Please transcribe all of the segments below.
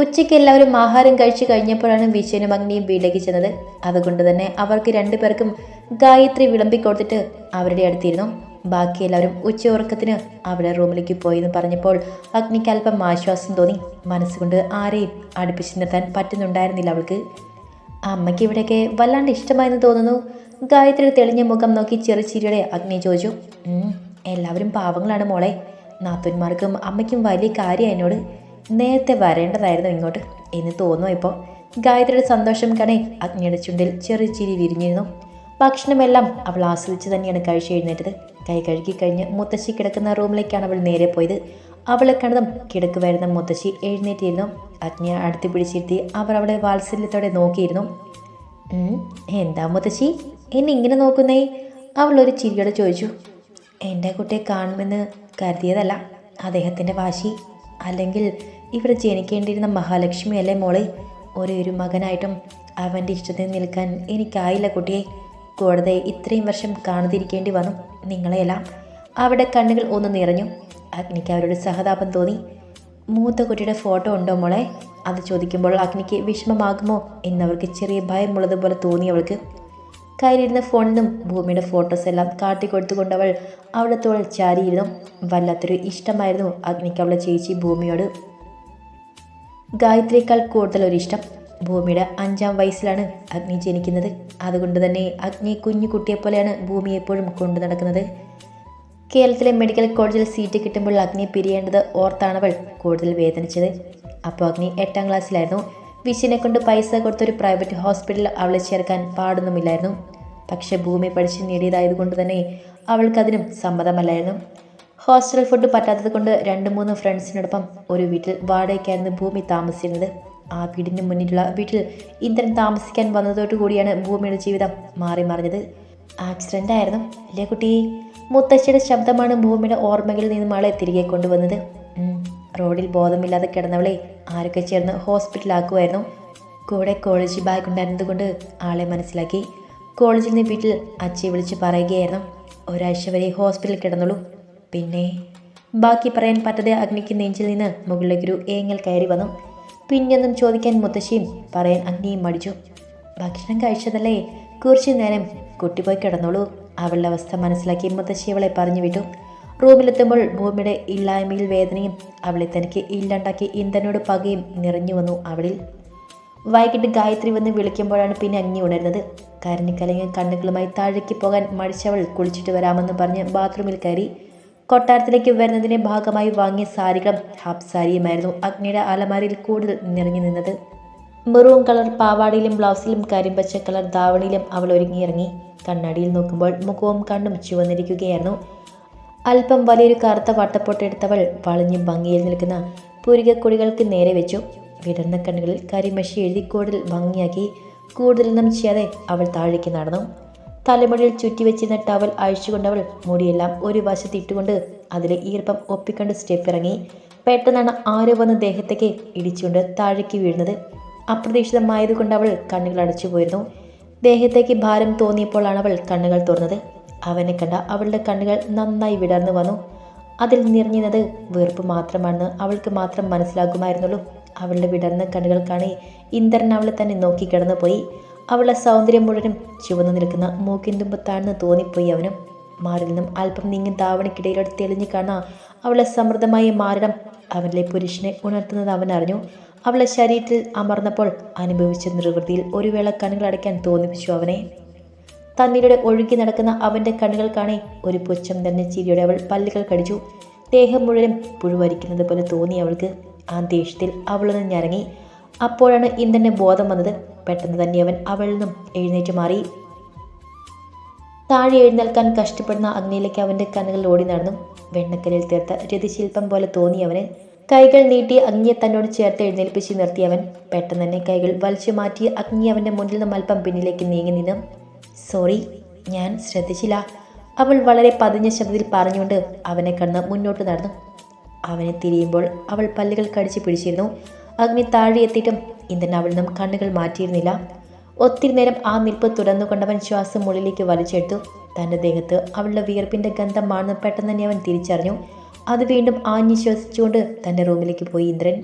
ഉച്ചയ്ക്ക് എല്ലാവരും ആഹാരം കഴിച്ചു കഴിഞ്ഞപ്പോഴാണ് വിശ്വനും അഗ്നിയും വീട്ടിലേക്ക് ചെന്നത്. അതുകൊണ്ട് തന്നെ അവർക്ക് രണ്ടുപേർക്കും ഗായത്രി വിളമ്പിക്കൊടുത്തിട്ട് അവരുടെ അടുത്തിരുന്നു. ബാക്കി എല്ലാവരും ഉച്ച ഉറക്കത്തിന് അവിടെ റൂമിലേക്ക് പോയി എന്ന് പറഞ്ഞപ്പോൾ അഗ്നിക്ക് അല്പം ആശ്വാസം തോന്നി. മനസ്സുകൊണ്ട് ആരെയും അടുപ്പിച്ച് നിർത്താൻ പറ്റുന്നുണ്ടായിരുന്നില്ല അവൾക്ക്. അമ്മയ്ക്ക് ഇവിടെയൊക്കെ വല്ലാണ്ട് ഇഷ്ടമായെന്ന് തോന്നുന്നു. ഗായത്രിയുടെ തെളിഞ്ഞ മുഖം നോക്കി ചെറുചിരിയുടെ അഗ്നി ചോദിച്ചു. എല്ലാവരും പാവങ്ങളാണ് മോളെ. നാത്തൂന്മാർക്കും അമ്മയ്ക്കും വലിയ കാര്യം എന്നോട്. നേരത്തെ വരേണ്ടതായിരുന്നു ഇങ്ങോട്ട് എന്ന് തോന്നുന്നു ഇപ്പോൾ. ഗായത്രിയുടെ സന്തോഷം കണേ അഗ്നിയുടെ ചുണ്ടിൽ ചെറിയ ചിരി വിരിഞ്ഞിരുന്നു. ഭക്ഷണമെല്ലാം അവൾ ആസ്വദിച്ച് തന്നെയാണ് കഴിച്ച് എഴുന്നേറ്റത്. കൈ കഴുകി കഴിഞ്ഞ് മുത്തശ്ശി കിടക്കുന്ന റൂമിലേക്കാണ് അവൾ നേരെ പോയത്. അവളെ കണ്ടതും കിടക്കുവായിരുന്ന മുത്തശ്ശി എഴുന്നേറ്റിരുന്നു. അഗ്നിയെ അടുത്ത് പിടിച്ചിരുത്തി അവർ അവളെ വാത്സല്യത്തോടെ നോക്കിയിരുന്നു. എന്താ മുത്തശ്ശി? എന്നെ ഇങ്ങനെ നോക്കുന്നേ? അവൾ ഒരു ചിരിയോടെ ചോദിച്ചു. എന്റെ കുട്ടിയെ കാണുമെന്ന് കരുതിയതല്ല. അദ്ദേഹത്തിന്റെ വാശി അല്ലെങ്കിൽ ഇവിടെ ജനിക്കേണ്ടിയിരുന്ന മഹാലക്ഷ്മി അല്ലേ മോളെ? ഒരേ ഒരു മകനായിട്ടും അവന്റെ ഇഷ്ടത്തിന് നിൽക്കാൻ എനിക്കായില്ല കുട്ടിയെ. കൂടാതെ ഇത്രയും വർഷം കാണാതിരിക്കേണ്ടി വന്നു നിങ്ങളെയെല്ലാം. അവിടെ കണ്ണുകൾ ഒന്ന് നിറഞ്ഞു. അഗ്നിക്ക് അവരോട് സഹതാപം തോന്നി. മൂത്ത കുട്ടിയുടെ ഫോട്ടോ ഉണ്ടോ മോളെ? അത് ചോദിക്കുമ്പോൾ അഗ്നിക്ക് വിഷമമാകുമോ എന്നവർക്ക് ചെറിയ ഭയമുള്ളതുപോലെ തോന്നി അവൾക്ക്. കയ്യിലിരുന്ന ഫോണിലും ഭൂമിയുടെ ഫോട്ടോസ് എല്ലാം കാട്ടിക്കൊടുത്തുകൊണ്ട് അവൾ അവിടെ തോൾ ചാരിയിരുന്നു. വല്ലാത്തൊരു ഇഷ്ടമായിരുന്നു അഗ്നിക്ക് അവളുടെ ചേച്ചി ഭൂമിയോട്. ഗായത്രിയേക്കാൾ കൂടുതൽ ഒരു ഇഷ്ടം ഭൂമിയുടെ അഞ്ചാം വയസ്സിലാണ് അഗ്നി ജനിക്കുന്നത്. അതുകൊണ്ട് തന്നെ അഗ്നി കുഞ്ഞു കുട്ടിയെ പോലെയാണ് ഭൂമി എപ്പോഴും കൊണ്ടു നടക്കുന്നത്. കേരളത്തിലെ മെഡിക്കൽ കോളേജിൽ സീറ്റ് കിട്ടുമ്പോൾ അഗ്നി പിരിയേണ്ടത് ഓർത്താണവൾ കൂടുതൽ വേദനിച്ചത്. അപ്പോൾ അഗ്നി എട്ടാം ക്ലാസ്സിലായിരുന്നു. വിശിനെ കൊണ്ട് പൈസ കൊടുത്തൊരു പ്രൈവറ്റ് ഹോസ്പിറ്റലിൽ അവളെ ചേർക്കാൻ പാടൊന്നുമില്ലായിരുന്നു. പക്ഷേ ഭൂമി പഠിച്ച് നേടിയതായതുകൊണ്ട് തന്നെ അവൾക്കതിനും സമ്മതമല്ലായിരുന്നു. ഹോസ്റ്റൽ ഫുഡ് പറ്റാത്തത് കൊണ്ട് രണ്ട് മൂന്ന് ഫ്രണ്ട്സിനോടൊപ്പം ഒരു വീട്ടിൽ വാടകയ്ക്കായിരുന്നു ഭൂമി താമസിച്ചിരുന്നത്. ആ വീടിന് മുന്നിലുള്ള വീട്ടിൽ ഇന്ദ്രൻ താമസിക്കാൻ വന്നതോടുകൂടിയാണ് ഭൂമിയുടെ ജീവിതം മാറി മറിഞ്ഞത്. ആക്സിഡന്റ് ആയിരുന്നു അല്ലേ കുട്ടി? മുത്തശ്ശിയുടെ ശബ്ദമാണ് ഭൂമിയുടെ ഓർമ്മകളിൽ നിന്നും ആളെ തിരികെ കൊണ്ടുവന്നത്. റോഡിൽ ബോധമില്ലാതെ കിടന്നവളെ ആരൊക്കെ ചേർന്ന് ഹോസ്പിറ്റലാക്കുമായിരുന്നു കൂടെ കോളേജ് ബാഗ് ഉണ്ടായിരുന്നതുകൊണ്ട് ആളെ മനസ്സിലാക്കി. കോളേജിൽ നിന്ന് വീട്ടിൽ അച്ഛയെ വിളിച്ച് പറയുകയായിരുന്നു. ഒരാഴ്ച വരെ ഹോസ്പിറ്റലിൽ കിടന്നുള്ളൂ. പിന്നെ ബാക്കി പറയാൻ പറ്റാതെ അഗ്നിക്ക് നെഞ്ചിൽ നിന്ന് മുകളിലേക്കൊരു ഏങ്ങൽ കയറി വന്നു. പിന്നെയൊന്നും ചോദിക്കാൻ മുത്തശ്ശിയും പറയാൻ അഗ്നിയും മടിച്ചു. ഭക്ഷണം കഴിച്ചതല്ലേ? കുറച്ചു നേരം കുട്ടി പോയി കിടന്നോളൂ. അവളുടെ അവസ്ഥ മനസ്സിലാക്കി മുത്തശ്ശി അവളെ പറഞ്ഞു വിട്ടു. റൂമിലെത്തുമ്പോൾ ഭൂമിയുടെ ഇല്ലായ്മയിൽ വേദനയും അവളെ തനിക്ക് ഇല്ലാണ്ടാക്കി ഇന്ധനോട് പകയും നിറഞ്ഞു വന്നു അവളിൽ. വൈകിട്ട് ഗായത്രി വന്ന് വിളിക്കുമ്പോഴാണ് പിന്നെ അഗ്നി ഉണരുന്നത്. കരഞ്ഞു കലങ്ങിയ കണ്ണുകളുമായി താഴേക്ക് പോകാൻ മടിച്ചവൾ കുളിച്ചിട്ട് വരാമെന്ന് പറഞ്ഞ് ബാത്റൂമിൽ കയറി. കൊട്ടാരത്തിലേക്ക് വരുന്നതിന്റെ ഭാഗമായി വാങ്ങിയ സാരികളും ഹാഫ് സാരിയുമായിരുന്നു അഗ്നിയുടെ അലമാരിയിൽ കൂടുതൽ നിറഞ്ഞു നിന്നത്. മെറൂൺ കളർ പാവാടയിലും ബ്ലൗസിലും കരിമ്പച്ച കളർ ധാവണിയിലും അവൾ ഒരുങ്ങിയിറങ്ങി. കണ്ണാടിയിൽ നോക്കുമ്പോൾ മുഖവും കണ്ണും ചുവന്നിരിക്കുകയായിരുന്നു. അല്പം വലിയൊരു കറുത്ത വട്ടപ്പൊട്ടെടുത്തവൾ വളഞ്ഞും ഭംഗിയിൽ നിൽക്കുന്ന പുരികക്കൊടികൾക്ക് നേരെ വെച്ചു. വിടർന്ന കണ്ണുകളിൽ കരിമഷി എഴുതി കൂടുതൽ ഭംഗിയാക്കി കൂടുതലൊന്നും ചെയ്യാതെ അവൾ താഴേക്ക് നടന്നു. തലമുടിയിൽ ചുറ്റിവെച്ചിരുന്ന ടവൽ അഴിച്ചുകൊണ്ടവൾ മുടിയെല്ലാം ഒരു വശത്ത് ഇട്ടുകൊണ്ട് അതിലെ ഈർപ്പം ഒപ്പിക്കൊണ്ട് സ്റ്റെപ്പ് ഇറങ്ങി. പെട്ടെന്നാണ് ആരോ വന്ന് ദേഹത്തേക്ക് ഇടിച്ചുകൊണ്ട് താഴേക്ക് വീഴുന്നത്. അപ്രതീക്ഷിതമായതുകൊണ്ട് അവൾ കണ്ണുകൾ അടച്ചു പോയിരുന്നു. ദേഹത്തേക്ക് ഭാരം തോന്നിയപ്പോഴാണ് അവൾ കണ്ണുകൾ തുറന്നത്. അവനെ കണ്ട അവളുടെ കണ്ണുകൾ നന്നായി വിടർന്നു വന്നു. അതിൽ നിറഞ്ഞിരുന്നത് വെറുപ്പ് മാത്രമാണെന്ന് അവൾക്ക് മാത്രം മനസ്സിലാകുമായിരുന്നുള്ളൂ. അവളുടെ വിടർന്ന കണ്ണുകൾ കാണി ഇന്ദ്രൻ അവളെ തന്നെ നോക്കി കിടന്നുപോയി. അവളുടെ സൗന്ദര്യം മുഴുവനും ചുവന്നു നിൽക്കുന്ന മൂക്കിൻ തുമ്പത്താണെന്ന് തോന്നിപ്പോയി അവനും. മാറിൽ നിന്നും അല്പം നീങ്ങി താവണക്കിടയിലോട് തെളിഞ്ഞു കാണാൻ അവളെ സമൃദ്ധമായ മാറിടം അവനിലെ പുരുഷനെ ഉണർത്തുന്നത് അവൻ അറിഞ്ഞു. അവളെ ശരീരത്തിൽ അമർന്നപ്പോൾ അനുഭവിച്ച നിർവൃതിയിൽ ഒരു വേള കണ്ണുകൾ അടയ്ക്കാൻ തോന്നിപ്പിച്ചു അവനെ. തന്നിലൂടെ ഒഴുകി നടക്കുന്ന അവന്റെ കണ്ണുകൾ കാണേ ഒരു പുച്ഛം തന്നെ ചിരിയോടെ അവൾ പല്ലുകൾ കടിച്ചു. ദേഹം മുഴുവനും പുഴുവരിക്കുന്നത് പോലെ തോന്നി അവൾക്ക്. ആ ദേഷ്യത്തിൽ ഞരങ്ങി. അപ്പോഴാണ് ഇന്ദ്രന്റെ ബോധം വന്നത്. പെട്ടെന്ന് തന്നെ അവൻ അവളിൽ നിന്നും എഴുന്നേറ്റ് മാറി. താഴെ എഴുന്നേൽക്കാൻ കഷ്ടപ്പെടുന്ന അഗ്നിയിലേക്ക് അവന്റെ കണ്ണുകൾ ഓടി നടന്നു. വെണ്ണക്കലിൽ തീർത്ത രതിശില്പം പോലെ തോന്നി അവന്. കൈകൾ നീട്ടി അഗ്നിയെ തന്നോട് ചേർത്ത് എഴുന്നേൽപ്പിച്ച് നിർത്തിയവൻ പെട്ടെന്ന് തന്നെ കൈകൾ വലിച്ചു മാറ്റി അഗ്നി അവന്റെ മുന്നിൽ നിന്നും അല്പം പിന്നിലേക്ക് നീങ്ങി നിന്നു. സോറി ഞാൻ ശ്രദ്ധിച്ചില്ല അവൾ വളരെ പതിഞ്ഞ ശബ്ദത്തിൽ പറഞ്ഞുകൊണ്ട് അവനെ കണ്ണ് മുന്നോട്ട് നടന്നു. അവനെ തിരിയുമ്പോൾ അവൾ പല്ലുകൾ കടിച്ചു പിടിച്ചിരുന്നു. അഗ്നി താഴെ എത്തിയിട്ടും ഇന്ദ്രൻ അവളിൽ നിന്നും കണ്ണുകൾ മാറ്റിയിരുന്നില്ല. ഒത്തിരി നേരം ആ നിൽപ്പ് തുടർന്നുകൊണ്ടവൻ ശ്വാസം മുള്ളിലേക്ക് വലിച്ചെടുത്തു. തന്റെ ദേഹത്ത് അവളുടെ വിയർപ്പിന്റെ ഗന്ധമാണെന്ന് പെട്ടെന്ന് തന്നെ അവൻ തിരിച്ചറിഞ്ഞു. അത് വീണ്ടും ആഞ്ഞു ശ്വസിച്ചുകൊണ്ട് തന്റെ റൂമിലേക്ക് പോയി ഇന്ദ്രൻ.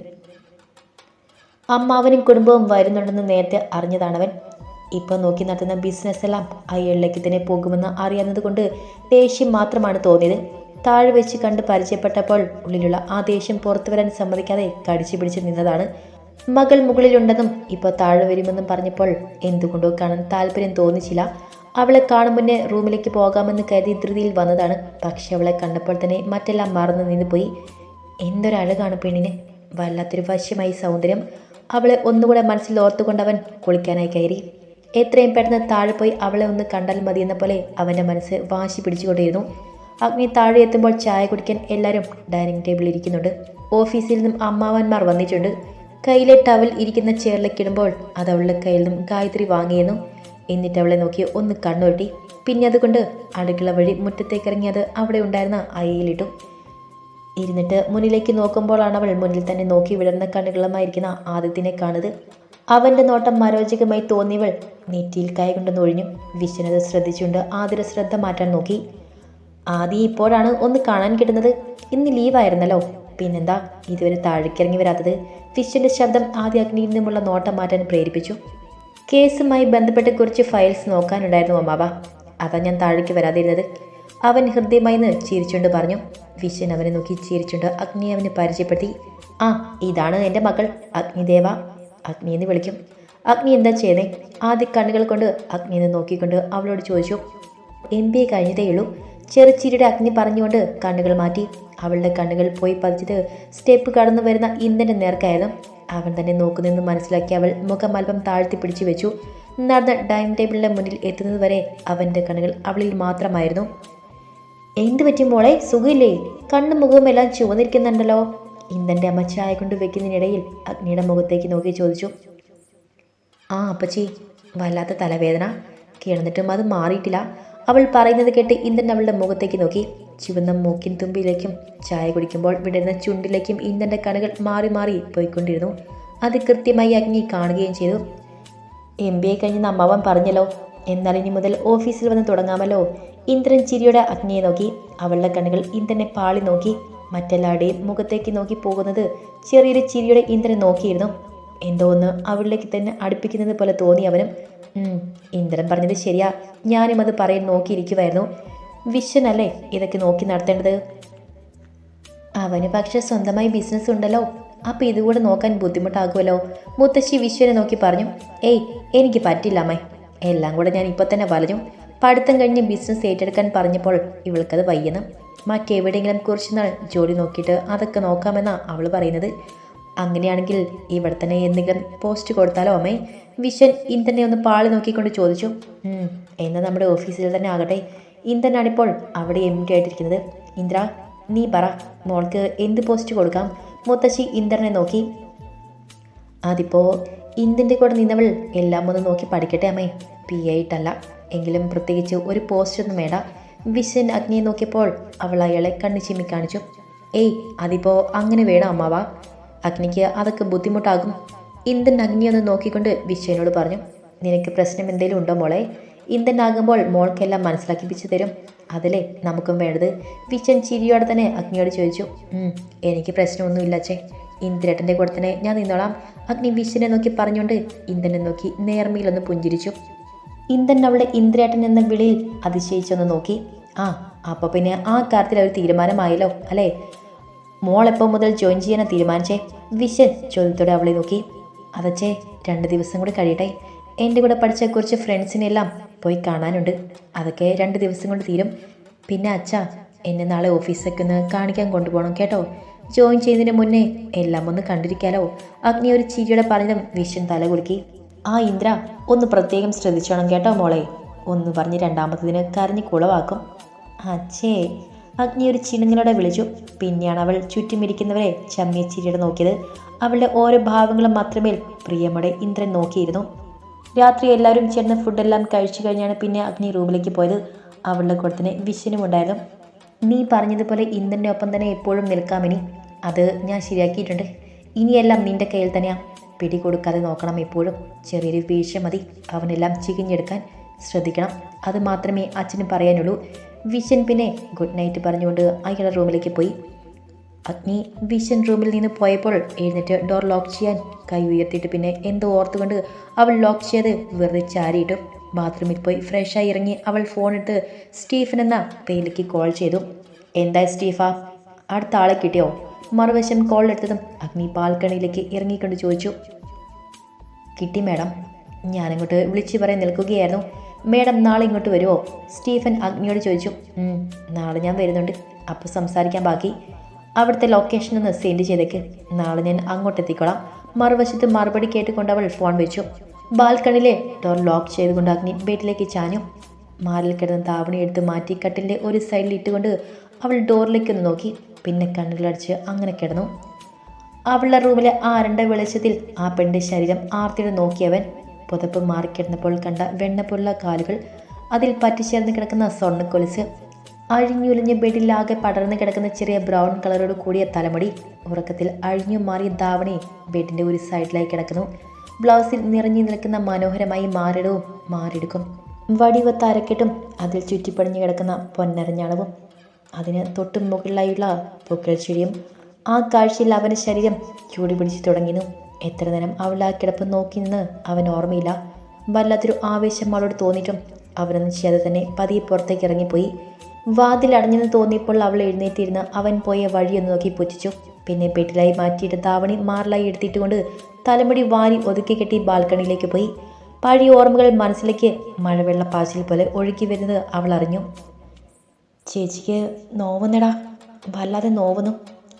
അമ്മാവനും കുടുംബവും വരുന്നുണ്ടെന്ന് നേരത്തെ അറിഞ്ഞതാണവൻ. ഇപ്പോൾ നോക്കി നടത്തുന്ന ബിസിനസ്സെല്ലാം അയാളിലേക്ക് തന്നെ പോകുമെന്ന് അറിയാവുന്നത് കൊണ്ട് ദേഷ്യം മാത്രമാണ് തോന്നിയത്. താഴെ വെച്ച് കണ്ട് പരിചയപ്പെട്ടപ്പോൾ ഉള്ളിലുള്ള ആ ദേഷ്യം പുറത്തു വരാൻ സമ്മതിക്കാതെ കടിച്ചു പിടിച്ച് നിന്നതാണ്. മകൾ മുകളിലുണ്ടെന്നും ഇപ്പോൾ താഴെ വരുമെന്നും പറഞ്ഞപ്പോൾ എന്തുകൊണ്ടോ കാണാൻ താല്പര്യം തോന്നിച്ചില്ല. അവളെ കാണും മുന്നേ റൂമിലേക്ക് പോകാമെന്ന് കരുതി ധൃതിയിൽ വന്നതാണ്. പക്ഷെ അവളെ കണ്ടപ്പോൾ തന്നെ മറ്റെല്ലാം മറന്നു നിന്ന് പോയി എന്തൊരഴകാണ് പെണ്ണിന്. വല്ലാത്തൊരു വശ്യമായി സൗന്ദര്യം. അവളെ ഒന്നുകൂടെ മനസ്സിൽ ഓർത്തുകൊണ്ടവൻ കുളിക്കാനായി കയറി. എത്രയും പെട്ടെന്ന് താഴെ പോയി അവളെ ഒന്ന് കണ്ടാൽ മതിയെന്ന പോലെ അവന്റെ മനസ്സ് വാശി പിടിച്ചുകൊണ്ടിരുന്നു. അഗ്നി താഴെ എത്തുമ്പോൾ ചായ കുടിക്കാൻ എല്ലാവരും ഡൈനിങ് ടേബിളിൽ ഇരിക്കുന്നുണ്ട്. ഓഫീസിൽ നിന്നും അമ്മാവന്മാർ വന്നിട്ടുണ്ട്. കയ്യിലെ ടവൽ ഇരിക്കുന്ന ചെയറിലേക്ക് ഇടുമ്പോൾ അത് അവളുടെ കയ്യിൽ നിന്നും ഗായത്രി വാങ്ങിയെന്നും. എന്നിട്ട് അവളെ നോക്കി ഒന്ന് കണ്ണുരുട്ടി പിന്നെ അതുകൊണ്ട് അടുക്കള വഴി മുറ്റത്തേക്ക് ഇറങ്ങി അത് അവിടെ ഉണ്ടായിരുന്ന അയയിലിട്ടു ഇരുന്നിട്ട് മുന്നിലേക്ക് നോക്കുമ്പോഴാണ് അവൾ മുന്നിൽ തന്നെ നോക്കി വിടർന്ന കണ്ണുകളുമായിരിക്കുന്ന ആദ്യത്തിനെ കാണുന്നത്. അവന്റെ നോട്ടം മരോചകമായി തോന്നിയവൾ നെറ്റിയിൽ കൈ കൊണ്ടു നൊഴിഞ്ഞു വിശ്വനത് ശ്രദ്ധിച്ചുകൊണ്ട് ആതിര ശ്രദ്ധ മാറ്റാൻ നോക്കി. ആദി ഇപ്പോഴാണ് ഒന്ന് കാണാൻ കിട്ടുന്നത്. ഇന്ന് ലീവായിരുന്നല്ലോ പിന്നെന്താ? ഇതുവരെ താഴേക്കിറങ്ങി വരാത്തത് ഫിഷിന്റെ ശബ്ദം ആദ്യ അഗ്നിയിൽ നിന്നുമുള്ള നോട്ടം മാറ്റാൻ പ്രേരിപ്പിച്ചു. കേസുമായി ബന്ധപ്പെട്ട് കുറച്ച് ഫയൽസ് നോക്കാനുണ്ടായിരുന്നു അമ്മാവ. അതാ ഞാൻ താഴേക്ക് വരാതിരുന്നത്. അവൻ ഹൃദ്യമായി നിന്ന് ചിരിച്ചുകൊണ്ട് പറഞ്ഞു വിശ്വൻ അവനെ നോക്കി ചിരിച്ചുകൊണ്ട് അഗ്നി അവന് പരിചയപ്പെടുത്തി. ആ ഇതാണ് എന്റെ മകൾ അഗ്നിദേവ. അഗ്നി എന്ന് വിളിക്കും. അഗ്നി എന്താ ചെയ്യുന്നത് ആദ്യ കണ്ണുകൾ കൊണ്ട് അഗ്നിയെ നോക്കിക്കൊണ്ട് അവളോട് ചോദിച്ചു എം ബി എ കഴിഞ്ഞതേയുള്ളൂ ചെറുച്ചിരിയുടെ അഗ്നി പറഞ്ഞുകൊണ്ട് കണ്ണുകൾ മാറ്റി. അവളുടെ കണ്ണുകൾ പോയി പതിച്ചത് സ്റ്റെപ്പ് കടന്നു വരുന്ന ഇന്ദ്രന്റെ നേർക്കായിരുന്നു അവൻ തന്നെ നോക്കുന്നെന്ന് മനസ്സിലാക്കി അവൾ മുഖം അല്പം താഴ്ത്തി പിടിച്ചു വെച്ചു. നടന്ന ഡൈനിങ് ടേബിളിന്റെ മുന്നിൽ എത്തുന്നതുവരെ അവന്റെ കണ്ണുകൾ അവളിൽ മാത്രമായിരുന്നു. എന്ത് പറ്റി മോളെ? സുഖമില്ലേ? കണ്ണും മുഖവും എല്ലാം ചുവന്നിരിക്കുന്നുണ്ടല്ലോ. ഇന്ദന്റെ അമ്മ ചായ കൊണ്ട് വെക്കുന്നതിനിടയിൽ അഗ്നിയുടെ മുഖത്തേക്ക് നോക്കി ചോദിച്ചു. ആ അപ്പച്ചി വല്ലാത്ത തലവേദന. കിടന്നിട്ടും അത് മാറിയിട്ടില്ല. അവൾ പറയുന്നത് കേട്ട് ഇന്ദ്രൻ അവളുടെ മുഖത്തേക്ക് നോക്കി. ചുവന്ന മൂക്കിൻ തുമ്പിയിലേക്കും ചായ കുടിക്കുമ്പോൾ വിടരുന്ന ചുണ്ടിലേക്കും ഇന്ദ്രന്റെ കണ്ണുകൾ മാറി മാറി പോയിക്കൊണ്ടിരുന്നു. അത് കൃത്യമായി അഗ്നി കാണുകയും ചെയ്തു. എം ബി എ കഴിഞ്ഞ് അമ്മാവൻ പറഞ്ഞല്ലോ എന്നാൽ ഇനി മുതൽ ഓഫീസിൽ വന്ന് തുടങ്ങാമല്ലോ. ഇന്ദ്രൻ ചിരിയുടെ അഗ്നിയെ നോക്കി. അവളുടെ കണ്ണുകൾ ഇന്ദ്രനെ പാളി നോക്കി. മറ്റെല്ലാവരുടെയും മുഖത്തേക്ക് നോക്കി പോകുന്നത് ചെറിയൊരു ചിരിയുടെ ഇന്ദ്രൻ നോക്കിയിരുന്നു. എന്തോ ഒന്ന് അവളിലേക്ക് തന്നെ അടുപ്പിക്കുന്നത് പോലെ തോന്നി അവനും. ഇന്ദ്രൻ പറഞ്ഞത് ശരിയാ. ഞാനും അത് പറയാൻ നോക്കിയിരിക്കുമായിരുന്നു വിശ്വനല്ലേ ഇതൊക്കെ നോക്കി നടത്തേണ്ടത്? അവന് പക്ഷെ സ്വന്തമായി ബിസിനസ് ഉണ്ടല്ലോ. അപ്പം ഇതുകൂടെ നോക്കാൻ ബുദ്ധിമുട്ടാകുമല്ലോ. മുത്തശ്ശി വിശ്വനെ നോക്കി പറഞ്ഞു ഏയ് എനിക്ക് പറ്റില്ല അമ്മേ എല്ലാം കൂടെ ഞാൻ ഇപ്പോൾ തന്നെ വലഞ്ഞു. പഠിത്തം കഴിഞ്ഞ് ബിസിനസ് ഏറ്റെടുക്കാൻ പറഞ്ഞപ്പോൾ ഇവൾക്കത് വയ്യെന്ന്. മറ്റെവിടെയെങ്കിലും കുറച്ച് നാൾ ജോലി നോക്കിയിട്ട് അതൊക്കെ നോക്കാമെന്നാണ് അവൾ പറയുന്നത്. അങ്ങനെയാണെങ്കിൽ ഇവിടെ തന്നെ എന്തെങ്കിലും പോസ്റ്റ് കൊടുത്താലോ അമ്മേ? വിശ്വൻ ഇന്ദനെ ഒന്ന് പാളി നോക്കിക്കൊണ്ട് ചോദിച്ചു. "ഉം, എന്നാൽ നമ്മുടെ ഓഫീസിൽ തന്നെ ആകട്ടെ. ഇന്ദനാണിപ്പോൾ അവിടെ എം ഡി ആയിട്ടിരിക്കുന്നത്. ഇന്ദ്ര നീ പറ മോൾക്ക് എന്ത് പോസ്റ്റ് കൊടുക്കാം? മുത്തശ്ശി ഇന്ദ്രനെ നോക്കി. അതിപ്പോൾ ഇന്ത്യന്റെ കൂടെ നിന്നവൾ എല്ലാം ഒന്ന് നോക്കി പഠിക്കട്ടെ അമ്മേ. പി ആയിട്ടല്ല എങ്കിലും പ്രത്യേകിച്ച് ഒരു പോസ്റ്റ് ഒന്നും വേണ്ട. വിശ്വൻ അഗ്നിയെ നോക്കിയപ്പോൾ അവൾ അയാളെ കണ്ണു ചിമ്മി കാണിച്ചു. ഏയ് അതിപ്പോൾ അങ്ങനെ വേണം അമ്മാവ? അഗ്നിക്ക് അതൊക്കെ ബുദ്ധിമുട്ടാകും. ഇന്ത്യൻ അഗ്നി ഒന്ന് നോക്കിക്കൊണ്ട് വിശ്വനോട് പറഞ്ഞു നിനക്ക് പ്രശ്നം എന്തെങ്കിലും ഉണ്ടോ മോളെ? ഇന്ത്യൻ ആകുമ്പോൾ മോൾക്കെല്ലാം മനസ്സിലാക്കിപ്പിച്ചു തരും. അതല്ലേ നമുക്കും വേണ്ടത്. വിശ്വൻ ചിരിയോടെ തന്നെ അഗ്നിയോട് ചോദിച്ചു എനിക്ക് പ്രശ്നമൊന്നുമില്ല അച്ഛേ. ഇന്ദ്രേട്ടന്റെ കൂടെ തന്നെ ഞാൻ നിന്നോളാം. അഗ്നി വിശ്വനെ നോക്കി പറഞ്ഞുകൊണ്ട് ഇന്ദ്രനെ നോക്കി നേർമയിലൊന്ന് പുഞ്ചിരിച്ചു. ഇന്ദ്രൻ അവളെ ഇന്ദ്രേട്ടൻ എന്ന വിളിയിൽ അതിശയിച്ചൊന്ന് നോക്കി. ആ അപ്പോൾ പിന്നെ ആ കാര്യത്തിൽ ഒരു തീരുമാനമായല്ലോ അല്ലേ? മോളെപ്പോൾ മുതൽ ജോയിൻ ചെയ്യാനാണ് തീരുമാനിച്ചേ? വിശൻ ചോദ്യത്തോടെ അവളെ നോക്കി. അതച്ചേ രണ്ട് ദിവസം കൂടി കഴിയട്ടെ. എന്റെ കൂടെ പഠിച്ച കുറച്ച് ഫ്രണ്ട്സിനെല്ലാം പോയി കാണാനുണ്ട്. അതൊക്കെ രണ്ട് ദിവസം കൊണ്ട് തീരും. പിന്നെ അച്ഛ എന്നെ നാളെ ഓഫീസൊക്കെ ഒന്ന് കാണിക്കാൻ കൊണ്ടുപോകണം കേട്ടോ. ജോയിൻ ചെയ്യുന്നതിന് മുന്നേ എല്ലാം ഒന്ന് കണ്ടിരിക്കാലോ. അഗ്നി ഒരു ചിരിയുടെ പറഞ്ഞതും വിഷൻ തല കുലുക്കി. ആ ഇന്ദ്ര ഒന്ന് പ്രത്യേകം ശ്രദ്ധിച്ചോണം കേട്ടോ മോളെ. ഒന്ന് പറഞ്ഞ് രണ്ടാമത്തതിന് കരഞ്ഞ് കുളവാക്കും. അച്ഛേ അഗ്നി ഒരു ചിണുങ്ങലോടെ വിളിച്ചു. പിന്നെയാണ് അവൾ ചുറ്റുമിരിക്കുന്നവരെ ചമ്മിയ ചിരിയുടെ നോക്കിയത്. അവളുടെ ഓരോ ഭാവങ്ങളും മാത്രമേ പ്രിയമോടെ ഇന്ദ്രൻ നോക്കിയിരുന്നു. രാത്രി എല്ലാവരും ചേർന്ന് ഫുഡെല്ലാം കഴിച്ചു കഴിഞ്ഞാണ് പിന്നെ അഗ്നി റൂമിലേക്ക് പോയത്. അവളുടെ കൂടെ തന്നെ വിശ്വനുമുണ്ടായിരുന്നു നീ പറഞ്ഞതുപോലെ ഇന്ദ്രന്റെ ഒപ്പം തന്നെ എപ്പോഴും നിൽക്കാമിനി അത് ഞാൻ ശരിയാക്കിയിട്ടുണ്ട്. ഇനിയെല്ലാം നിന്റെ കയ്യിൽ തന്നെയാണ് പിടി കൊടുക്കാതെ നോക്കണം എപ്പോഴും. ചെറിയൊരു വീഴ്ച മതി. അവനെല്ലാം ചികിഞ്ഞെടുക്കാൻ ശ്രദ്ധിക്കണം. അത് മാത്രമേ അച്ഛന് പറയാനുള്ളൂ. വിശ്വൻ പിന്നെ ഗുഡ് നൈറ്റ് പറഞ്ഞുകൊണ്ട് അയാളുടെ റൂമിലേക്ക് പോയി. അഗ്നി വിഷൻ റൂമിൽ നിന്ന് പോയപ്പോൾ എഴുന്നേറ്റ് ഡോർ ലോക്ക് ചെയ്യാൻ കൈ ഉയർത്തിയിട്ട് പിന്നെ എന്തോ ഓർത്തുകൊണ്ട് അവൾ ലോക്ക് ചെയ്ത് വെറുതെ ചാരിയിട്ടു. ബാത്റൂമിൽ പോയി ഫ്രഷായി ഇറങ്ങി അവൾ ഫോൺ എടുത്ത് സ്റ്റീഫൻ എന്ന പേരിലേക്ക് കോൾ ചെയ്തു. എന്താ സ്റ്റീഫ? അടുത്ത ആളെ കിട്ടിയോ? മറുവശം കോൾ എടുത്തതും അഗ്നി പാൽക്കണിയിലേക്ക് ഇറങ്ങിക്കൊണ്ട് ചോദിച്ചു. കിട്ടി മാഡം ഞാനിങ്ങോട്ട് വിളിച്ചു പറയാൻ നിൽക്കുകയായിരുന്നു. മേഡം നാളെ ഇങ്ങോട്ട് വരുമോ സ്റ്റീഫൻ അഗ്നിയോട് ചോദിച്ചു. "ഉം, നാളെ ഞാൻ വരുന്നുണ്ട്. അപ്പോൾ സംസാരിക്കാൻ ബാക്കി. അവിടുത്തെ ലൊക്കേഷൻ ഒന്ന് സെൻഡ് ചെയ്തേക്ക്. നാളെ ഞാൻ അങ്ങോട്ട് എത്തിക്കോളാം. മറുവശത്ത് മറുപടി കേട്ടുകൊണ്ട് അവൾ ഫോൺ വെച്ചു. ബാൽക്കണിയിലെ ഡോർ ലോക്ക് ചെയ്തുകൊണ്ട് അഗ്നി ബെഡിലേക്ക് ചാഞ്ഞു. മാറിൽ കിടന്ന താവണി എടുത്ത് മാറ്റി കട്ടിലിന്റെ ഒരു സൈഡിൽ ഇട്ടുകൊണ്ട് അവൾ ഡോറിലേക്ക് ഒന്ന് നോക്കി. പിന്നെ കണ്ണുകളടിച്ച് അങ്ങനെ കിടന്നു. അവളുടെ റൂമിലെ ആരണ്ട വെളിച്ചത്തിൽ ആ പെണ്ണിന്റെ ശരീരം ആർത്തിയുടെ നോക്കിയവൻ പുതപ്പ് മാറിക്കിടന്നപ്പോൾ കണ്ട വെണ്ണപ്പുള്ള കാലുകൾ അതിൽ പറ്റിച്ചേർന്ന് കിടക്കുന്ന സ്വർണക്കൊലിച്ച് അഴിഞ്ഞുലിഞ്ഞ ബെഡിലാകെ പടർന്നു കിടക്കുന്ന ചെറിയ ബ്രൗൺ കളറോട് കൂടിയ തലമുടി ഉറക്കത്തിൽ അഴിഞ്ഞു മാറിയ ധാവണി ബെഡിന്റെ ഒരു സൈഡിലായി കിടക്കുന്നു. ബ്ലൗസിൽ നിറഞ്ഞു നിൽക്കുന്ന മനോഹരമായി മാറിടവും മാറിയെടുക്കും. വടിവത്ത് അരക്കെട്ടും അതിൽ ചുറ്റിപ്പടിഞ്ഞു കിടക്കുന്ന പൊന്നരഞ്ഞളവും അതിന് തൊട്ടു മുകളിലായുള്ള പൂക്കൾ ചെടിയും ആ കാഴ്ചയിൽ അവന്റെ ശരീരം ചൂടി പിടിച്ചു തുടങ്ങിയിരുന്നു. എത്ര നേരം അവൾ ആ കിടപ്പ് നോക്കി നിന്ന് അവൻ ഓർമ്മയില്ല. വല്ലാത്തൊരു ആവേശം അവളോട് തോന്നിയിട്ടും അവനൊന്നും ചെയ്യാതെ തന്നെ പതിയെ പുറത്തേക്ക് ഇറങ്ങിപ്പോയി. വാതിൽ അടഞ്ഞെന്ന് തോന്നിയപ്പോൾ അവൾ എഴുന്നേറ്റിരുന്ന് അവൻ പോയ വഴിയൊന്ന് നോക്കി പുച്ഛിച്ചു. പിന്നെ പെട്ടിലായി മാറ്റിയിട്ട് താവണി മാറലായി എടുത്തിട്ടുകൊണ്ട് തലമുടി വാരി ഒതുക്കി കെട്ടി ബാൽക്കണിയിലേക്ക് പോയി. പഴയ ഓർമ്മകൾ മനസ്സിലേക്ക് മഴവെള്ള പാച്ചിൽ പോലെ ഒഴുകി വരുന്നത് അവൾ അറിഞ്ഞു. ചേച്ചിക്ക് നോവുന്നടാ. വല്ലാതെ നോവുന്നു.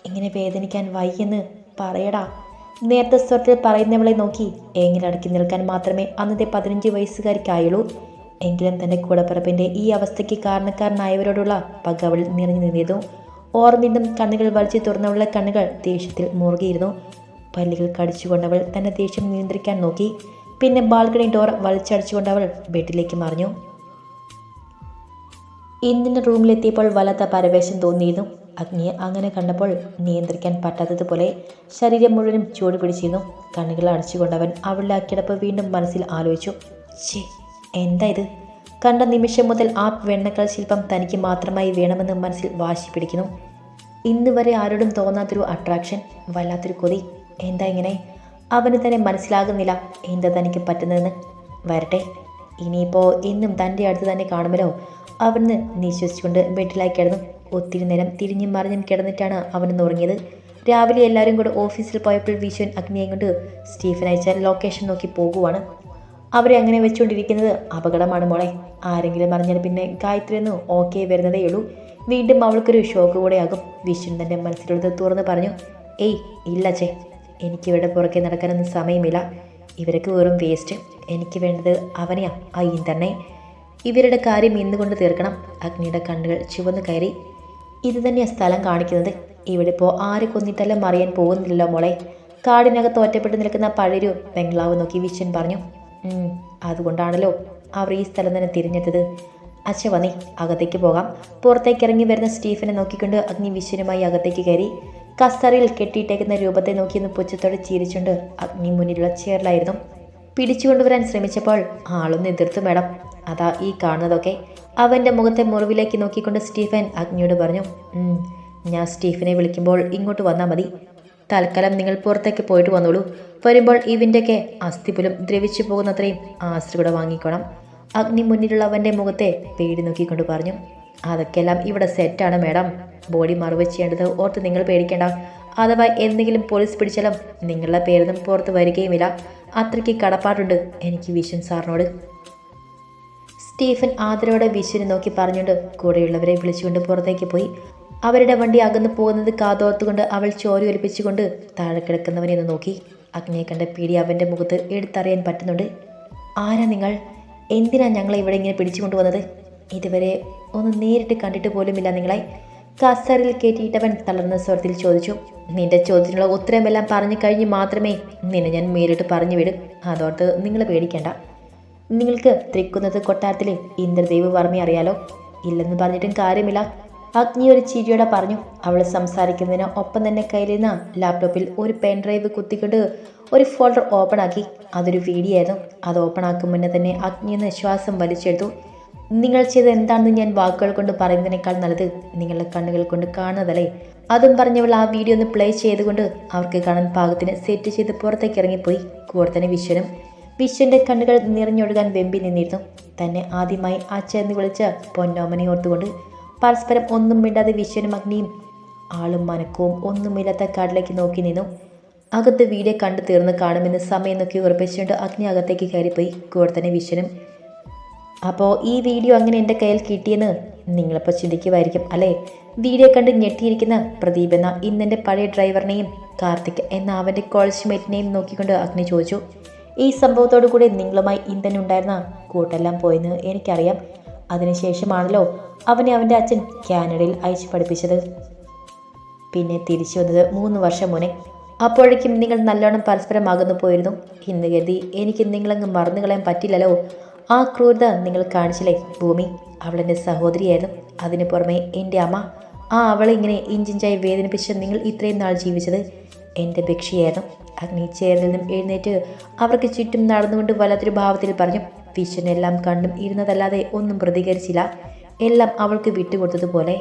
ഇങ്ങനെ വേദനിക്കാൻ വയ്യെന്ന് പറയടാ. നേരത്തെ സ്വരത്തിൽ പറയുന്നവളെ നോക്കി എങ്ങനെ അടക്കി നിൽക്കാൻ മാത്രമേ അന്നത്തെ പതിനഞ്ച് വയസ്സുകാരിക്കായുള്ളൂ. എങ്കിലും തന്റെ കൂടപ്പിറപ്പിന്റെ ഈ അവസ്ഥയ്ക്ക് കാരണക്കാരനായവരോടുള്ള പക അവൾ നിറഞ്ഞു നിന്നിരുന്നു. ഓർമ്മിന്നും കണ്ണുകൾ വലിച്ചു തുറന്നവളുടെ കണ്ണുകൾ ദേഷ്യത്തിൽ മുറുകിയിരുന്നു. പല്ലുകൾ കടിച്ചുകൊണ്ടവൾ തന്റെ ദേഷ്യം നിയന്ത്രിക്കാൻ നോക്കി. പിന്നെ ബാൽക്കണി ഡോർ വലിച്ചടിച്ചുകൊണ്ടവൾ ബെഡിലേക്ക് മറിഞ്ഞു. ഇന്ദിന്റെ റൂമിലെത്തിയപ്പോൾ വല്ലാത്ത പരവേശം തോന്നിയിരുന്നു. അഗ്നിയെ അങ്ങനെ കണ്ടപ്പോൾ നിയന്ത്രിക്കാൻ പറ്റാത്തതുപോലെ ശരീരം മുഴുവനും ചൂട് പിടിച്ചിരുന്നു. കണ്ണുകൾ അടച്ചുകൊണ്ടവൻ അവളുടെ കിടപ്പ് വീണ്ടും മനസ്സിൽ ആലോചിച്ചു. ഛേ എന്താ ഇത്? കണ്ട നിമിഷം മുതൽ ആ വെണ്ണക്കൽ ശില്പം തനിക്ക് മാത്രമായി വേണമെന്ന് മനസ്സിൽ വാശി പിടിക്കുന്നു. ഇന്ന് വരെ ആരോടും തോന്നാത്തൊരു അട്രാക്ഷൻ വല്ലാത്തൊരു കൊതി. എന്താ ഇങ്ങനെ? അവന് തന്നെ മനസ്സിലാകുന്നില്ല എന്താ തനിക്ക് പറ്റുന്നതെന്ന്. വരട്ടെ ഇനിയിപ്പോൾ ഇന്നും തന്റെ അടുത്ത് തന്നെ കാണുമല്ലോ. അവന് നിശ്വസിച്ചുകൊണ്ട് ബെഡിലായി കിടന്നു ഒത്തിരി നേരം തിരിഞ്ഞും മറിഞ്ഞും കിടന്നിട്ടാണ് അവനെന്ന് ഉറങ്ങിയത്. രാവിലെ എല്ലാവരും കൂടെ ഓഫീസിൽ പോയപ്പോൾ വിശ്വൻ അഗ്നിയെ കൊണ്ട് സ്റ്റീഫൻ അയച്ച ലൊക്കേഷൻ നോക്കി പോകുവാണ്. അവരെ അങ്ങനെ വെച്ചുകൊണ്ടിരിക്കുന്നത് അപകടമാണ് മോളെ. ആരെങ്കിലും അറിഞ്ഞാൽ പിന്നെ ഗായത്രി എന്ന് ഓക്കെ വരുന്നതേ ഉള്ളൂ. വീണ്ടും അവൾക്കൊരു ഷോക്ക് കൂടെയാകും. വിശ്വൻ തന്റെ മനസ്സിലുള്ളത് തുറന്ന് പറഞ്ഞു ഏയ് ഇല്ല ചേ എനിക്ക് എനിക്കിവിടെ പുറകെ നടക്കാനൊന്നും സമയമില്ല. ഇവരൊക്കെ വെറും വേസ്റ്റ് എനിക്ക് വേണ്ടത് അവനെയാ ആ തന്നെ ഇവരുടെ കാര്യം ഇന്നുകൊണ്ട് തീർക്കണം? അഗ്നിയുടെ കണ്ണുകൾ ചുവന്നു കയറി. ഇത് തന്നെയാ സ്ഥലം കാണിക്കുന്നത്. ഇവിടെ ഇപ്പോൾ ആരെ കൊന്നിട്ടല്ല മറിയാൻ പോകുന്നില്ലല്ലോ മോളെ. കാടിനകത്ത് ഒറ്റപ്പെട്ട് നിൽക്കുന്ന പഴയൊരു ബംഗ്ലാവ് നോക്കി വിശ്വൻ പറഞ്ഞു "ഉം, അതുകൊണ്ടാണല്ലോ അവർ ഈ സ്ഥലം തന്നെ തിരഞ്ഞെടുത്തത്. അച്ഛ വന്നേ അകത്തേക്ക് പോകാം. പുറത്തേക്ക് ഇറങ്ങി വരുന്ന സ്റ്റീഫനെ നോക്കിക്കൊണ്ട് അഗ്നി വിശ്വനുമായി അകത്തേക്ക് കയറി. കസ്തറിയിൽ കെട്ടിയിട്ടേക്കുന്ന രൂപത്തെ നോക്കിയൊന്ന് പുച്ഛത്തോടെ ചിരിച്ചുകൊണ്ട് അഗ്നി മുന്നിലുള്ള ചെയറിലായിരുന്നു പിടിച്ചുകൊണ്ടുവരാൻ ശ്രമിച്ചപ്പോൾ ആളൊന്ന് എതിർത്തു മേഡം അതാ ഈ കാണുന്നതൊക്കെ. അവന്റെ മുഖത്തെ മുറിവിലേക്ക് നോക്കിക്കൊണ്ട് സ്റ്റീഫൻ അഗ്നിയോട് പറഞ്ഞു ഞാൻ സ്റ്റീഫനെ വിളിക്കുമ്പോൾ ഇങ്ങോട്ട് വന്നാൽ മതി. തൽക്കാലം നിങ്ങൾ പുറത്തേക്ക് പോയിട്ട് വന്നോളൂ. വരുമ്പോൾ ഇവന്റെയൊക്കെ അസ്ഥിപുലം ദ്രവിച്ചു പോകുന്നത്രയും ആസ്തി കൂടെ വാങ്ങിക്കോണം. അഗ്നി മുന്നിലുള്ള അവന്റെ മുഖത്തെ പേടി നോക്കിക്കൊണ്ട് പറഞ്ഞു അതൊക്കെയെല്ലാം ഇവിടെ സെറ്റാണ് മേഡം. ബോഡി മറവ് ചെയ്യേണ്ടത് ഓർത്ത് നിങ്ങൾ പേടിക്കേണ്ട. അഥവാ എന്തെങ്കിലും പോലീസ് പിടിച്ചാലും നിങ്ങളുടെ പേരൊന്നും പുറത്ത് വരികയുമില്ല. അത്രയ്ക്ക് കടപ്പാടുണ്ട് എനിക്ക് വിശ്വൻ സാറിനോട്. സ്റ്റീഫൻ ആദരവോടെ വിശ്വനെ നോക്കി പറഞ്ഞുകൊണ്ട് കൂടെയുള്ളവരെ വിളിച്ചുകൊണ്ട് പുറത്തേക്ക് പോയി. അവരുടെ വണ്ടി അകന്നു പോകുന്നത് കാതോർത്തുകൊണ്ട് അവൾ ചോര ഒലിപ്പിച്ചുകൊണ്ട് താഴെ കിടക്കുന്നവനെ ഒന്ന് നോക്കി. അഗ്നിയെ കണ്ട പീടി അവന്റെ മുഖത്ത് എടുത്തറിയാൻ പറ്റുന്നുണ്ട്. ആരാ നിങ്ങൾ? എന്തിനാ ഞങ്ങളെ ഇവിടെ ഇങ്ങനെ പിടിച്ചുകൊണ്ടുവന്നത് ഇതുവരെ ഒന്ന് നേരിട്ട് കണ്ടിട്ട് പോലുമില്ല നിങ്ങളെ. കസറിൽ കയറ്റിയിട്ടവൻ തളർന്ന സ്വരത്തിൽ ചോദിച്ചു. നിന്റെ ചോദ്യത്തിനുള്ള ഉത്തരമെല്ലാം പറഞ്ഞു കഴിഞ്ഞ് മാത്രമേ നിന്നെ ഞാൻ മേലിട്ട് പറഞ്ഞു വിടും. അതോർത്ത് നിങ്ങൾ പേടിക്കേണ്ട. നിങ്ങൾക്ക് തൃക്കുന്നത് കൊട്ടാരത്തിലെ ഇന്ദ്രദേവ് വർമ്മ അറിയാലോ? ഇല്ലെന്ന് പറഞ്ഞിട്ടും കാര്യമില്ല. അഗ്നി ഒരു ചിരിയോടെ പറഞ്ഞു. അവൾ സംസാരിക്കുന്നതിന് ഒപ്പം തന്നെ കയ്യിലിരുന്ന ലാപ്ടോപ്പിൽ ഒരു പെൻ ഡ്രൈവ് കുത്തിക്കൊണ്ട് ഒരു ഫോൾഡർ ഓപ്പൺ ആക്കി. അതൊരു വീഡിയോ ആയിരുന്നു അത് ഓപ്പൺ ആക്കും മുന്നേ തന്നെ അഗ്നി എന്ന ശ്വാസം വലിച്ചെടുത്തു. നിങ്ങൾ ചെയ്തത് എന്താണെന്ന് ഞാൻ വാക്കുകൾ കൊണ്ട് പറയുന്നതിനേക്കാൾ നല്ലത് നിങ്ങളുടെ കണ്ണുകൾ കൊണ്ട് കാണുന്നതല്ലേ? അതും പറഞ്ഞവൾ ആ വീഡിയോ ഒന്ന് പ്ലേ ചെയ്തുകൊണ്ട് അവർക്ക് കാണാൻ പാകത്തിന് സെറ്റ് ചെയ്ത് പുറത്തേക്ക് ഇറങ്ങിപ്പോയി. കൂടെ തന്നെ വിശ്വനും. വിശ്വന്റെ കണ്ണുകൾ നിറഞ്ഞൊഴുകാൻ വെമ്പി നിന്നിരുന്നു. തന്നെ ആദ്യമായി അച്ഛ എന്ന് വിളിച്ച പൊന്നോമനെ ഓർത്തുകൊണ്ട് പരസ്പരം ഒന്നും മിണ്ടാതെ വിശ്വനും അഗ്നിയും ആളും മനക്കവും ഒന്നുമില്ലാത്ത കാട്ടിലേക്ക് നോക്കി നിന്നു. അകത്ത് വീഡിയോ കണ്ടു തീർന്ന് കാണുമെന്ന് സമയം നോക്കി ഉറപ്പിച്ചുകൊണ്ട് അഗ്നി അകത്തേക്ക് കയറിപ്പോയി കൂടെ തന്നെ വിശ്വനും. അപ്പോൾ ഈ വീഡിയോ അങ്ങനെ എന്റെ കയ്യിൽ കിട്ടിയെന്ന് നിങ്ങളിപ്പോൾ ചിന്തിക്കുമായിരിക്കും അല്ലേ? വീഡിയോ കണ്ട് ഞെട്ടിയിരിക്കുന്ന പ്രദീപ് എന്ന ഇന്നെന്റെ പഴയ ഡ്രൈവറിനെയും കാർത്തിക് എന്ന അവന്റെ കോളേജ് മേറ്റിനെയും നോക്കിക്കൊണ്ട് അഗ്നി ചോദിച്ചു ഈ സംഭവത്തോടു കൂടി നിങ്ങളുമായി ഇന്ധനം ഉണ്ടായിരുന്ന കൂട്ടെല്ലാം പോയെന്ന് എനിക്കറിയാം. അതിനുശേഷമാണല്ലോ അവനെ അവന്റെ അച്ഛൻ കാനഡയിൽ അയച്ചു പഠിപ്പിച്ചത്. പിന്നെ തിരിച്ചു വന്നത് മൂന്ന് വർഷം മുന്നേ. അപ്പോഴേക്കും നിങ്ങൾ നല്ലോണം പരസ്പരം അകന്നു പോയിരുന്നു. ഇന്ന് കരുതി എനിക്ക് നിങ്ങളങ്ങ് മറന്നു കളയാൻ പറ്റില്ലല്ലോ. ആ ക്രൂരത നിങ്ങൾ കാണിച്ചില്ലേ ഭൂമി? അവളെന്റെ സഹോദരിയായിരുന്നു. അതിനു പുറമെ എന്റെ അമ്മ ആ അവളെ ഇങ്ങനെ ഇഞ്ചിഞ്ചായി വേദനിപ്പിച്ച് നിങ്ങൾ ഇത്രയും നാൾ ജീവിച്ചത് എന്റെ ഭിക്ഷയായിരുന്നു. അഗ്നി ചേറിൽ നിന്നും എഴുന്നേറ്റ് അവർക്ക് ചുറ്റും നടന്നുകൊണ്ട് വല്ലാത്തൊരു ഭാവത്തിൽ പറഞ്ഞു വിശ്വനെല്ലാം കണ്ടും ഇരുന്നതല്ലാതെ ഒന്നും പ്രതികരിച്ചില്ല. എല്ലാം അവൾക്ക് വിട്ടുകൊടുത്തതുപോലെ.